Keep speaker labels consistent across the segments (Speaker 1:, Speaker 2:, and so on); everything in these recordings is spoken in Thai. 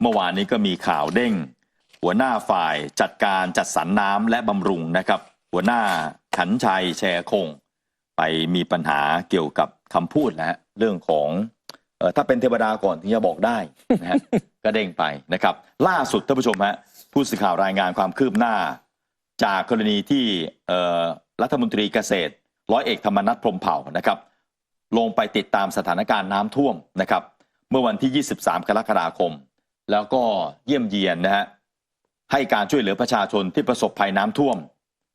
Speaker 1: เมื่อวานนี้ก็มีข่าวเด้ง หัวหน้าฝ่ายจัดการจัดสรรน้ำและบำรุงนะครับ หัวหน้าขันชัยแชร์คง ไปมีปัญหาเกี่ยวกับคำพูดนะฮะเรื่องของเออถ้าเป็นเทวดาก่อนถึงจะบอกได้นะฮะ ก็เด้งไปนะครับ ล่าสุดท่านผู้ชมฮะผู้สื่อข่าวรายงานความคืบหน้า จากกรณีที่เอ่อรัฐมนตรีเกษตร ร้อยเอกธรรมนัฐพรมเผ่านะครับ ลงไปติดตามสถานการณ์น้ำท่วมนะครับ เมื่อวันที่ 23 กรกฎาคม แล้วก็เยี่ยมเยียนนะฮะให้การช่วยเหลือประชาชนที่ประสบภัยน้ำท่วม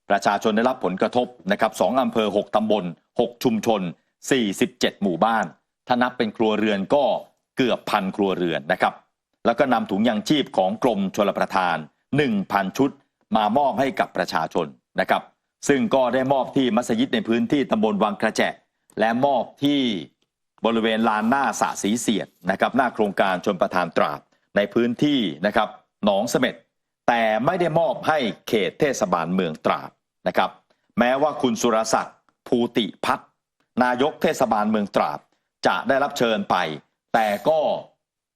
Speaker 1: ประชาชนได้รับผลกระทบนะครับสองอำเภอ 6 ตำบล 6 ชุมชน 47 หมู่บ้าน ถ้านับเป็นครัวเรือนก็เกือบพันครัวเรือนนะครับ แล้วก็นำถุงยางชีพของกรมชลประทาน 1,000 ชุด มามอบให้กับประชาชนนะครับ ซึ่งก็ได้มอบที่มัสยิดในพื้นที่ตำบลวังกระแจและมอบที่บริเวณลานหน้าสระสีเสียดนะครับหน้าโครงการชนประทานตราด ในพื้นที่นะครับหนองเสม็ดแต่ไม่ได้มอบให้เขตเทศบาลเมืองตราดนะครับ แม้ว่าคุณสุรศักดิ์ภูติพัฒน์นายกเทศบาลเมืองตราด จะได้รับเชิญไป แต่ก็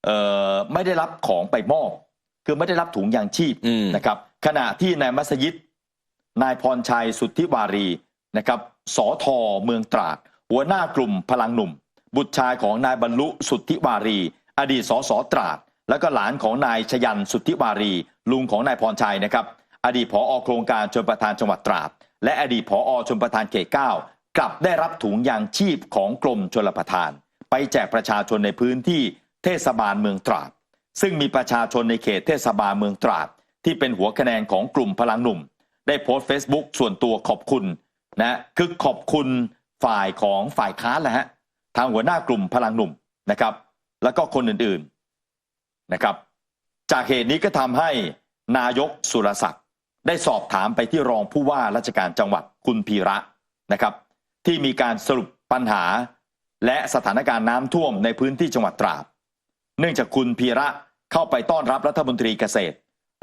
Speaker 1: เอ่อไม่ได้รับของไปมอบ คือไม่ได้รับถุงยางชีพ
Speaker 2: อืม
Speaker 1: นะครับ ขณะที่ในมัสยิดนายพรชัยสุทธิวารีนะครับสอทอเมืองตราด หัวหน้ากลุ่มพลังหนุ่ม บุตรชายของนายบรรลุสุทธิวารี อดีตสสตราด แล้วก็หลานของนายชยันสุทธิวารี ลุงของนายพรชัยนะครับ อดีตผอโครงการชนประทานจังหวัดตราด และอดีตผอชนประทานเขตเก้ากลับได้รับถุงยางชีพของกรมชลประทาน ไปแจกประชาชนในพื้นที่เทศบาลเมืองตราด ซึ่งมีประชาชนในเขตเทศบาลเมืองตราด ที่เป็นหัวคะแนนของกลุ่มพลังหนุ่ม ได้โพสต์ Facebook ส่วนตัวขอบคุณนะคือขอบคุณฝ่ายของฝ่ายค้านแหละฮะทางหัวหน้ากลุ่มพลังหนุ่มนะครับ แล้วก็คนอื่นๆ นะครับ จากเหตุนี้ก็ทำให้นายกสุรศักดิ์ได้สอบถามไปที่รองผู้ว่าราชการจังหวัดคุณพีระนะครับ ที่มีการสรุปปัญหา และสถานการณ์น้ำท่วมในพื้นที่จังหวัดตราดเนื่องจากคุณพีระเข้าไปต้อนรับรัฐมนตรีเกษตร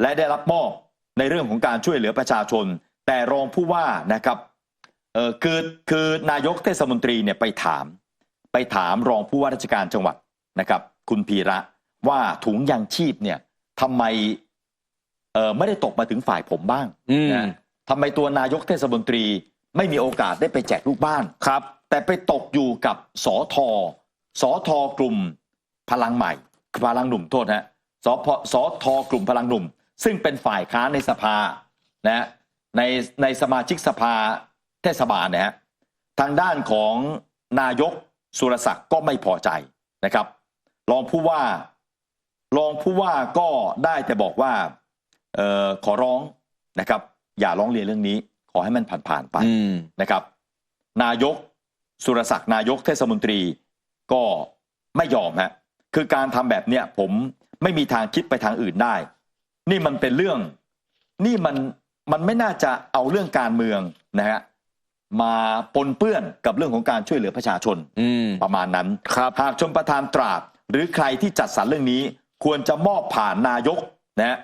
Speaker 1: และได้รับมอบในเรื่องของการช่วยเหลือประชาชน แต่รองผู้ว่านะครับเออคือคือนายกเทศมนตรีเนี่ยไปถาม ไปถามรองผู้ว่าราชการจังหวัดนะครับ คุณพีระ ว่าถุงยางชีพเนี่ยทำไมเออไม่ได้ตกมาถึงฝ่ายผมบ้าง
Speaker 2: อืม
Speaker 1: นะทำไมตัวนายกเทศมนตรี ไม่มีโอกาสได้ไปแจกลูกบ้าน
Speaker 2: ครับ
Speaker 1: แต่ไปตกอยู่กับสอทอสอทอกลุ่มพลังใหม่ พลังหนุ่มโทษฮะสพสอทอกลุ่มพลังหนุ่ม ซึ่งเป็นฝ่ายค้านในสภานะฮะในในสมาชิกสภาเทศบาลนะฮะทางด้านของนายกสุรศักดิ์ก็ไม่พอใจนะครับ รองผู้ว่า รองผู้ว่าก็ได้แต่บอกว่าเออขอร้องนะครับ อย่าร้องเรียนเรื่องนี้ ขอให้มันผ่านๆไป
Speaker 2: อืม
Speaker 1: นะครับ นายกสุรศักดิ์นายกเทศมนตรีก็ไม่ยอมฮะคือการทำแบบเนี้ยผมไม่มีทางคิดไปทางอื่นได้ นี่มันเป็นเรื่อง นี่มันมันไม่น่าจะเอาเรื่องการเมืองนะฮะมาปนเปื้อนกับเรื่องของการช่วยเหลือประชาชน
Speaker 2: อืม
Speaker 1: ประมาณนั้น
Speaker 2: ครับ
Speaker 1: หากชมประธานตราดหรือใครที่จัดสรรเรื่องนี้ ควรจะมอบผ่านนายกนะฮะ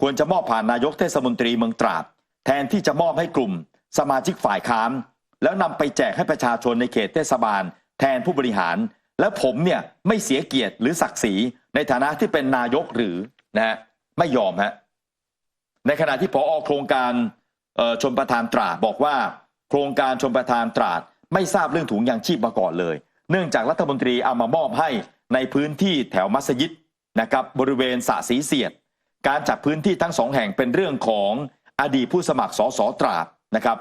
Speaker 1: ควรจะมอบผ่านนายกเทศมนตรีเมืองตราด แทนที่จะมอบให้กลุ่มสมาชิกฝ่ายค้าน แล้วนำไปแจกให้ประชาชนในเขตเทศบาล แทนผู้บริหาร แล้วผมเนี่ยไม่เสียเกียรติหรือศักดิ์ศรีในฐานะที่เป็นนายกหรือนะฮะไม่ยอมฮะในขณะที่พอโครงการชมประทานตราดบอกว่า โครงการชมประทานตราด ไม่ทราบเรื่องถุงยางชีพมาก่อนเลย เนื่องจากรัฐมนตรีเอามามอบให้ในพื้นที่แถวมัสยิด นะครับบริเวณสระสีเสียด การจัดพื้นที่ทั้งสองแห่งเป็นเรื่องของอดีตผู้สมัครสสตราดนะครับ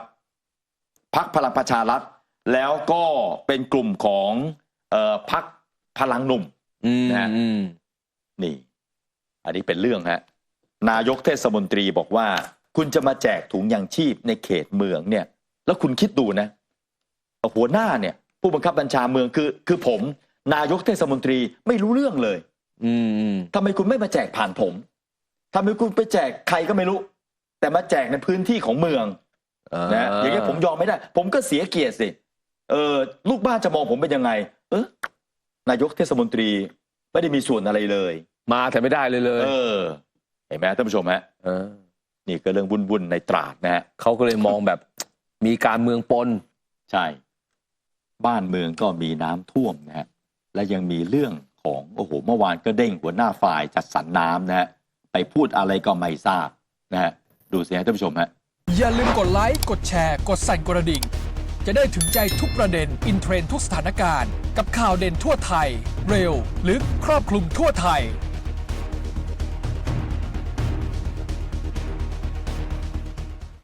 Speaker 1: พักพลังประชารัฐ แล้วก็เป็นกลุ่มของเอ่อพักพลังหนุ่ม
Speaker 2: อืม
Speaker 1: นะฮะ
Speaker 2: อืม
Speaker 1: นี่ อันนี้เป็นเรื่องฮะนายกเทศมนตรีบอกว่า คุณจะมาแจกถุงยางชีพในเขตเมืองเนี่ย แล้วคุณคิดดูนะ หัวหน้าเนี่ย ผู้บังคับบัญชาเมืองคือ คือผม นายกเทศมนตรีไม่รู้เรื่องเลย
Speaker 2: อืมอืม
Speaker 1: ทำไมคุณไม่มาแจกผ่านผมทำไมคุณไปแจกใครก็ไม่รู้ แต่มาแจกในพื้นที่ของเมืองนะอย่างนี้ยผมยอมไม่ได้ ผมก็เสียเกียรติสิเออลูกบ้านจะมองผมเป็นยังไง เออนายกเทศมนตรีไม่ได้มีส่วนอะไรเลย
Speaker 2: มาแต่ไม่ได้เลยเลย
Speaker 1: เออ เห็นไหมท่านผู้ชมฮะ
Speaker 2: เออ
Speaker 1: นี่ก็เรื่องวุ่นๆในตราดนะฮะ
Speaker 2: เขาก็เลยมองแบบมีการเมืองปน
Speaker 1: ใช่ บ้านเมืองก็มีน้ำท่วมนะฮะและยังมีเรื่อง ของโอ้โหเมื่อวานก็เด้งหัวหน้าฝ่ายจัดสรรน้ำนะฮะไปพูดอะไรก็ไม่ทราบนะฮะดูสิฮะท่านผู้ชมฮะ
Speaker 3: อย่าลืมกดไลค์กดแชร์ กดสั่นกระดิ่ง จะได้ถึงใจทุกประเด็น อินเทรนด์ทุกสถานการณ์ กับข่าวเด่นทั่วไทย เร็ว ลึกครอบคลุมทั่วไทย